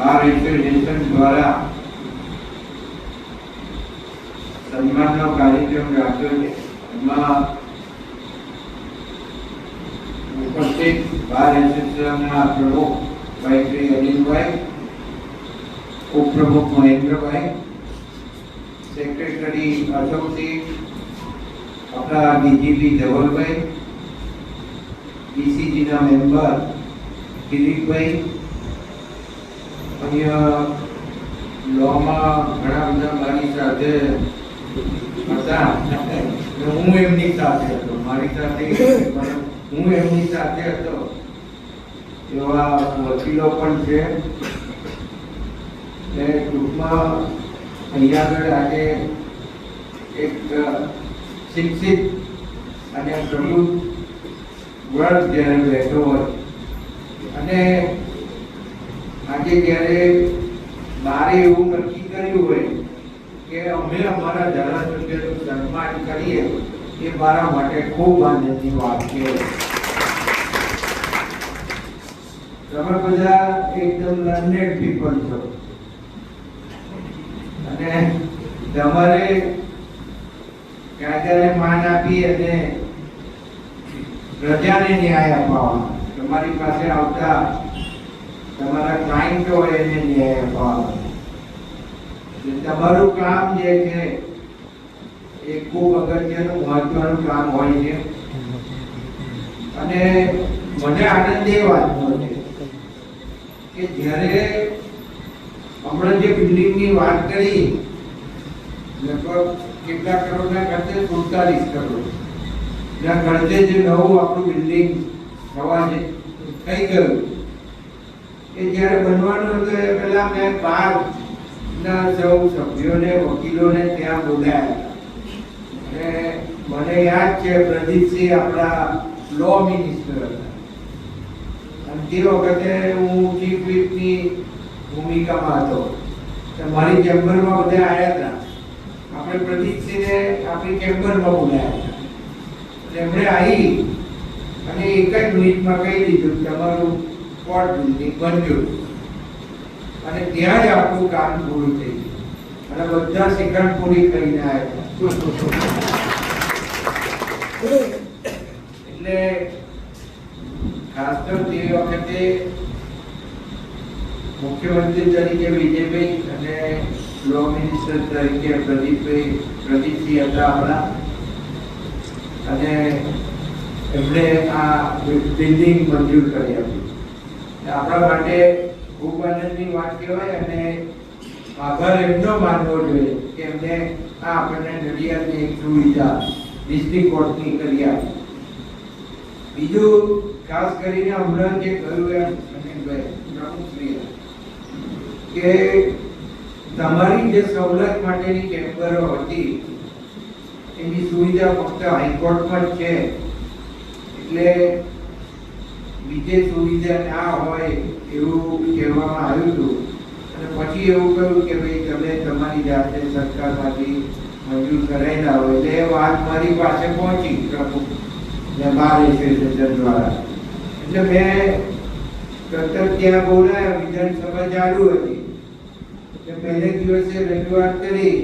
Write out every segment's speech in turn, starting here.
Bar association દ્વારા સન્માનનો કાર્યક્રમ રાખ્યો છે એમાં ઉપસ્થિત બાર એસોસિએશનના પ્રમુખ ભાઈ શ્રી અનિલભાઈ ઉપપ્રમુખ મહેન્દ્રભાઈ સેક્રેટરી અશોકસિંહ આપણા ડીજીપી ધવલભાઈ ડીસીજીના મેમ્બર દિલીપભાઈ અહીંયા લોમાં ઘણા બધા મારી સાથે હતા. હું એમની સાથે હતો. મારી સાથે હું એમની સાથે હતો એવા વકીલો પણ છે. ને ટૂંકમાં અહીંયા આગળ આજે એક શિક્ષિત અને પ્રબુદ્ધ વર્ગ જ્યારે હોય. અને આજે જ્યારે મારે એવું નક્કી કર્યું હોય કે અમે અમારા ધારાસભ્યનું સન્માન કરીએ, એ મારા માટે ખૂબ આનંદની વાત છે. તમે બધા એકદમ લર્નેડ પીપલ છો. અને તમારે કાયદાને માન આપી અને પ્રજાને ન્યાય અપાવવાનો. તમારી પાસે આવતા તમારા ક્લાયન્ટ હોય એને ન્યાય અપાવવાનો તમારું કામ જે છે, એ ખૂબ અગત્યનું, મહત્વનું કામ હોય છે. અને મને આનંદ એ વાતનો છે કે જ્યારે હમણાં જે બિલ્ડિંગની વાત કરી, લગભગ કેટલા કરોડના ખર્ચે સુડતાલીસ કરોડ. જ્યાં ખર્ચે જે નવું આપણું બિલ્ડિંગ થવા છે થઈ ગયું એ જ્યારે બનવાનું હતું એ પહેલાં મેં બાર ના સૌ સભ્યોને, વકીલોને ત્યાં બોલાયા. અને મને યાદ છે, પ્રદીપસિંહ આપણા લો મિનિસ્ટર હતા. અને તે વખતે હું ચીફ whipની ભૂમિકામાં હતો. મારી ચેમ્બરમાં બધા આવ્યા હતા. આપણે પ્રદીપસિંહને આપણી ચેમ્બરમાં બોલાયા હતા. એમણે આવી અને એક જ મિનિટમાં કહી દીધું તમારું કોર્ટ બિલ્ડિંગ બન્યું અને ત્યાં જ આપણું કામ પૂરું થઈ ગયું. અને બધા શિખંડ પૂરી કરીને આવ્યા. એટલે ખાસ તો તે વખતે મુખ્યમંત્રી તરીકે વિજયભાઈ અને લો મિનિસ્ટર તરીકે પ્રદીપભાઈ, પ્રદીપસિંહ હતા આપણા. અને એમણે આ બિલ્ડિંગ મંજૂર કરી આપી. આપણા માટે ખૂબ આનંદની વાત કહેવાય અને આભાર એમનો માનવો જોઈએ કે એમને આ આપણને નડિયાદની એક સુવિધા ડિસ્ટ્રિક્ટ કોર્ટની કરી આપી. બીજું, ખાસ કરીને હમણાં જે કહ્યું એમ, અનિલભાઈ પ્રમુખશ્રીએ કે તમારી જે સવલત માટેની ચેમ્બરો હતી, એની સુવિધા ફક્ત હાઈકોર્ટમાં જ છે. એટલે બીજે સુવિધા ના હોય એવું કહેવામાં આવ્યું હતું. અને પછી એવું કહ્યું કે ભાઈ, તમે તમારી જાતે સરકારમાંથી મંજૂર કરાયેલા હોય, એટલે એ વાત મારી પાસે પહોંચી બાર એસોસિએશન દ્વારા. એટલે મેં તરત ત્યાં બોલાયા, વિધાનસભા ચાલુ હતી. પહેલે દિવસે રજૂઆત કરી,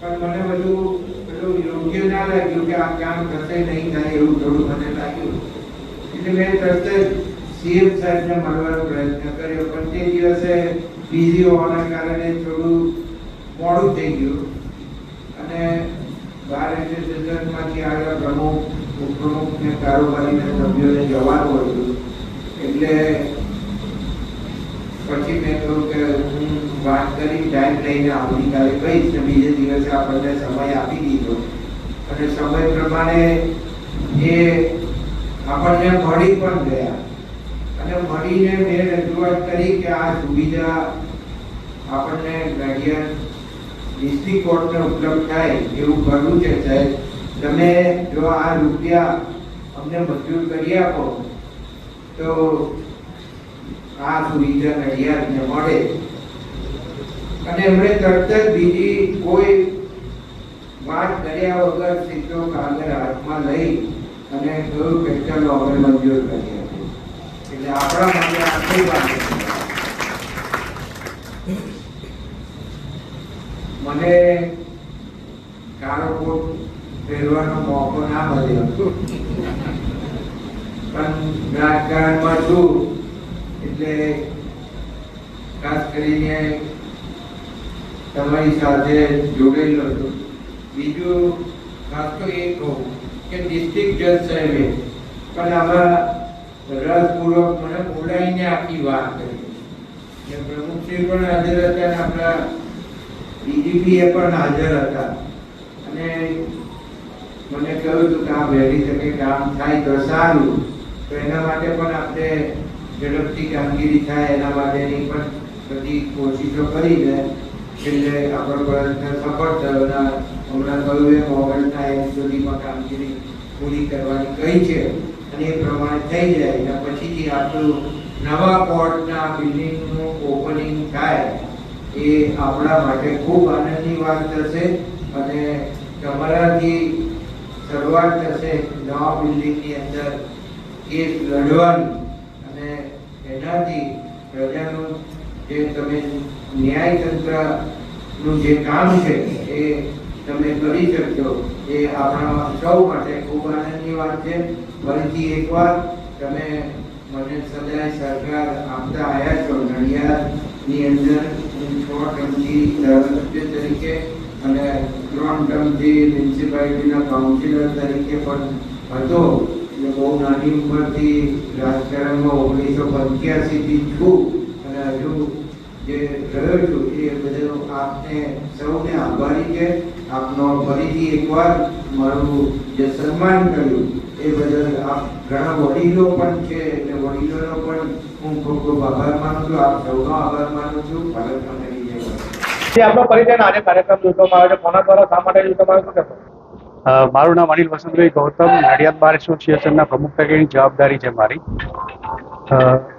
પણ મને બધું બધું યોગ્ય ના લાગ્યું કે આ કામ થશે નહીં થાય એવું થોડું મને હતું. એટલે પછી મેં કહ્યું કે હું વાત કરી ટાઈમ લઈને આવતીકાલે કહીશ ને બીજે દિવસે આપણને સમય આપી દીધો. અને સમય પ્રમાણે એ આપણને મળી પણ ગયા. અને મળીને મેં રજૂઆત કરી કે આ સુવિધા આપણને ગાર્ડિયન ડિસ્ટ્રિક્ટ કોર્ટને ઉપલબ્ધ થાય એવું કરવું છે સાહેબ. તમે જો આ રૂપિયા અમને મંજૂર કરી આપો, તો આ સુવિધા નડિયાદને મળે. અને એમણે તરત જ બીજી કોઈ વાત કર્યા વગર સીધો કાગળ હાથમાં લઈ અને કહ્યું કે ચલો અમે મંજૂર કરીએ એટલે આપણા માટે આટલી વાત મને કાળો કોટ પહેરવાનો મોકો ના મળ્યો. પણ રાજકારણમાં છું, એટલે ખાસ કરીને તમારી સાથે જોડેલો હતો. બીજું ખાસ તો એ કહું કે ડિસ્ટ્રિક્ટ જજ સાહેબે. પણ આમાં રસપૂર્વક મને બોલાવીને આખી વાત કરી. ને પ્રમુખશ્રી પણ હાજર હતા અને આપણા ડીજીપી એ પણ હાજર હતા. અને મને કહ્યું હતું કે આ વહેલી તકે કામ થાય તો સારું. તો એના માટે પણ આપણે ઝડપથી કામગીરી થાય, એના માટેની પણ બધી કોશિશો કરીને છેલ્લે આગળ પ્રયત્ન સફળ થયો અને હમણાં કહ્યું એમ ઓગણના એક સુધીમાં કામગીરી પૂરી કરવાની કહી છે અને એ પ્રમાણે થઈ જાય અને પછીથી આપણું નવા કોર્ટના બિલ્ડિંગનું ઓપનિંગ થાય એ આપણા માટે ખૂબ આનંદની વાત થશે અને તમારાથી શરૂઆત થશે નવા બિલ્ડિંગની અંદર કેસ લડવાની અને એનાથી પ્રજાનું જે તમે ન્યાયતંત્રનું જે કામ છે એ તમે કરી શકશો એ આપણા સૌ માટે ખૂબ આનંદની વાત છે. ફરીથી એકવાર તમે મને સદાય સરકાર આપતા આવ્યા છો નડિયાદની અંદર. હું છ ટર્મથી ધારાસભ્ય તરીકે અને ત્રણ ટર્મથી મ્યુનિસિપાલિટીના કાઉન્સિલર તરીકે પણ હતો. એટલે બહુ નાની ઉંમરથી રાજકારણમાં ઓગણીસો પંચ્યાસીથી છું. જે રહ્યો છું એ બદલ આપને સૌને આભારી છે. આપનો ફરીથી એકવાર મારું જે સન્માન કર્યું એ બદલ આપ ઘણા વડીલો પણ છે એટલે વડીલોનો પણ હું ખૂબ ખૂબ આભાર માનું છું. આપ સૌનો આભાર માનું છું. ભારત માતાની જય. આપણો પરિચય આજે કાર્યક્રમ યોજવામાં આવે છે. કોના દ્વારા શા માટે યોજવામાં આવે છે? શું મારું નામ અનિલ વસંતભાઈ ગૌતમ. નડિયાદ બાર એસોસિએશનના પ્રમુખ તરીકેની જવાબદારી છે મારી.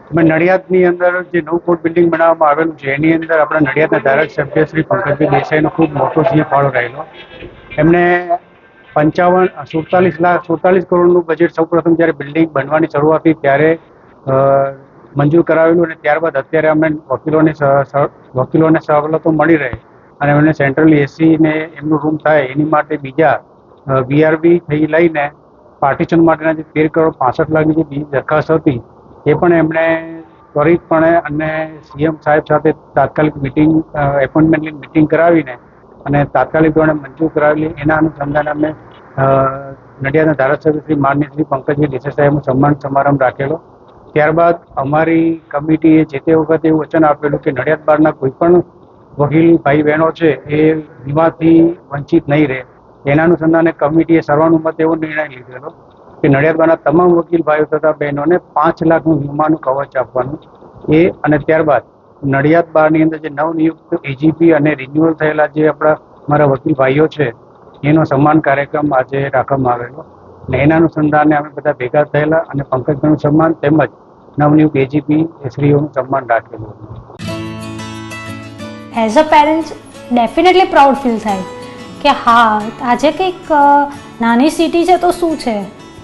અ, નડિયાદની અંદર જે નવું કોર્ટ બિલ્ડિંગ બનાવવામાં આવેલું છે એની અંદર આપણા નડિયાદના ધારાસભ્ય શ્રી પંકજભાઈ દેસાઈનો ખૂબ મોટો સિંહ ફાળો રહેલો. એમને પંચાવન સુડતાલીસ લાખ સુડતાલીસ કરોડનું બજેટ સૌપ્રથમ જ્યારે બિલ્ડિંગ બનવાની શરૂઆત થઈ ત્યારે મંજૂર કરાવેલું અને ત્યારબાદ અત્યારે અમે વકીલોને વકીલોને સવલતો મળી રહે અને એમને સેન્ટ્રલ એસી ને એમનું રૂમ થાય એની માટે બીજા વીઆરબી થઈ લઈને પાર્ટીશન માટેના જે તેર કરોડ પાસઠ લાખની જે બીજી દરખાસ્ત હતી એ પણ એમણે ત્વરિતપણે અને સીએમ સાહેબ સાથે તાત્કાલિક મિટિંગ એપોઇન્ટમેન્ટની મિટિંગ કરાવીને અને તાત્કાલિક ધોરણે મંજૂર કરાવેલી. એના અનુસંધાને અમે નડિયાદના ધારાસભ્ય શ્રી માન્ય શ્રી પંકજભાઈ દેસાઈ સાહેબનો સન્માન સમારંભ રાખેલો. ત્યારબાદ અમારી કમિટીએ જે તે વખતે એવું વચન આપેલું કે નડિયાદ બારના કોઈ પણ વકીલ ભાઈ બહેનો છે એ વીમાથી વંચિત નહીં રહે. એના અનુસંધાને કમિટીએ સર્વાનુમતે એવો નિર્ણય લીધેલો. કે નડિયાદબાના તમામ વકીલ ભાઈઓ તથા બહેનોને પાંચ લાખનું વીમાનું કવચ આપવાનું એ અને ત્યારબાદ નડિયાદ બારની અંદર જે નવનિયુક્ત એજીપી અને રિન્યુઅલ થયેલા જે આપણા મારા વકીલ ભાઈઓ છે, એનો સન્માન કાર્યક્રમ આજે રાખવામાં આવેલો. અને એના અનુસંધાને અમે બધા ભેગા થયેલા અને પંકજભાઈનું સન્માન તેમજ નવનિયુક્ત એજીપી શ્રીઓનું સન્માન રાખેલું as a parents definitely proud feel થાય કે હા, આજે કંઈક નાની સિટી છે તો શું છે?